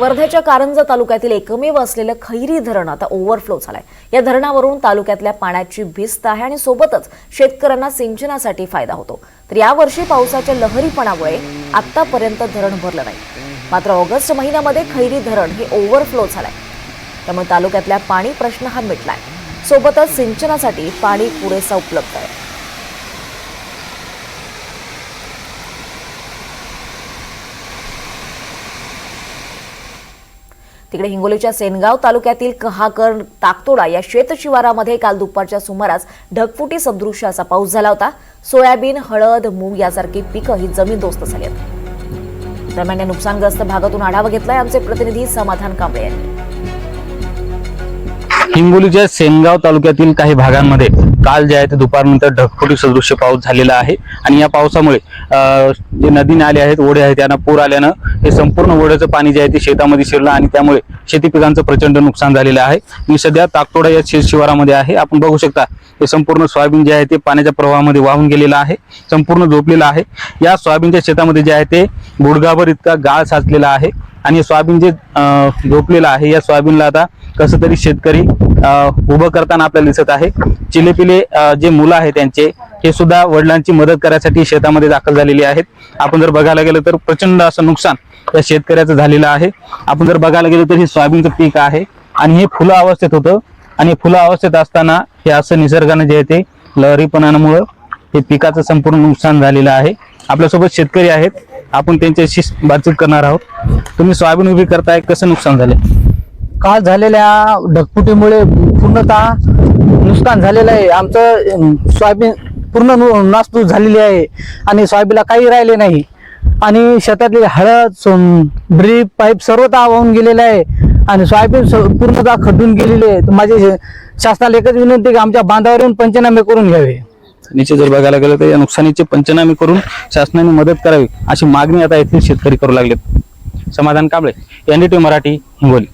वर्ध्याच्या कारंजा तालुक्यातील एकमेव असलेलं खैरी धरण आता ओव्हरफ्लो झालंय. या धरणावरून तालुक्यातल्या पाण्याची भिस्त आहे आणि सोबतच शेतकऱ्यांना सिंचनासाठी फायदा होतो. तर यावर्षी पावसाच्या लहरीपणामुळे आतापर्यंत धरण भरलं नाही. मात्र ऑगस्ट महिन्यामध्ये खैरी धरण हे ओव्हरफ्लो झालंय. त्यामुळे तालुक्यातल्या पाणी प्रश्न हा मिटलाय. सोबतच सिंचनासाठी पाणी पुरेसा उपलब्ध आहे. तिकडे हिंगोलीच्या सेनगाव तालुक्यातील कहाकर ताकतोडा या शेतशिवारामध्ये काल दुपारच्या सुमारास ढगफुटी सदृश्य असा पाऊस झाला होता. सोयाबीन हळद मूग यासारखी पिकं ही जमीनदोस्त झाली आहेत. दरम्यान या नुकसानग्रस्त भागातून आढावा घेतलाय आमचे प्रतिनिधी समाधान कांबळे यांनी. हिंगोलीच्या सेनगाव तालुक्यातील काही भागांमध्ये काल जे आहे ते दुपारनंतर ढगफुटी सदृश्य पाऊस झालेला आहे. आणि या पावसामुळे जे नदी नाले आहेत ओढे आहेत त्यांना पूर आल्यानं हे संपूर्ण ओढ्याचं पाणी जे आहे ते शेतामध्ये शिरलं आणि त्यामुळे शेती पिकांचं प्रचंड नुकसान झालेलं आहे. मी सध्या ताकतोडा या शिवारामध्ये आहे. आपण बघू शकता हे संपूर्ण सोयाबीन जे आहे ते पाण्याच्या प्रवाहामध्ये वाहून गेलेलं आहे संपूर्ण झोपलेलं आहे. या सोयाबीनच्या शेतामध्ये जे आहे ते गुडघाभर इतका गाळ साचलेला आहे आणि सोयाबीन जे झोपलेलं आहे या सोयाबीनला आता कसं तरी शेतकरी उभं करताना आपल्याला दिसत आहे. चिलेपिले जे मुलं आहेत त्यांचे हे सुद्धा वडिलांची मदत करायसाठी शेतामध्ये दाखल झालेली आहेत. आपण जर बघायला गेलं तर प्रचंड असं नुकसान या शेतकऱ्याचं झालेलं आहे. आपण जर बघायला गेलं तर हे सोयाबीनचं पीक आहे आणि हे फुलं अवस्थेत होतं. आणि फुलं अवस्थेत असताना हे असं निसर्गानं जे आहे ते लहरीपणामुळं हे पिकाचं संपूर्ण नुकसान झालेलं आहे. आपल्यासोबत शेतकरी आहेत. आपण त्यांच्याशी बातचीत करणार आहोत. तुम्ही सोयाबीन उभी करताय कसं नुकसान झालं काल झालेल्या ढगफुटीमुळे पूर्णतः नुकसान झालेलं आहे. आमचं सोयाबीन पूर्ण नु- नासधूस झालेली आहे आणि सोयाबीनला काही राहिले नाही. आणि शेतातली हळद सोन ड्रीप पाईप सर्वतः वाहून गेलेलं आहे आणि सोयाबीन स- पूर्णतः खड्डून गेलेली आहे. माझी शासनाला एकच विनंती की आमच्या बांधावर येऊन पंचनामे करून घ्यावे. निश्चित जर बघायला गेलं तर या नुकसानीचे पंचनामे करून शासनाने मदत करावी अशी मागणी आता येथील शेतकरी करू लागलेत. समाधान कांबळे एनडीटी मराठी हिंगोली.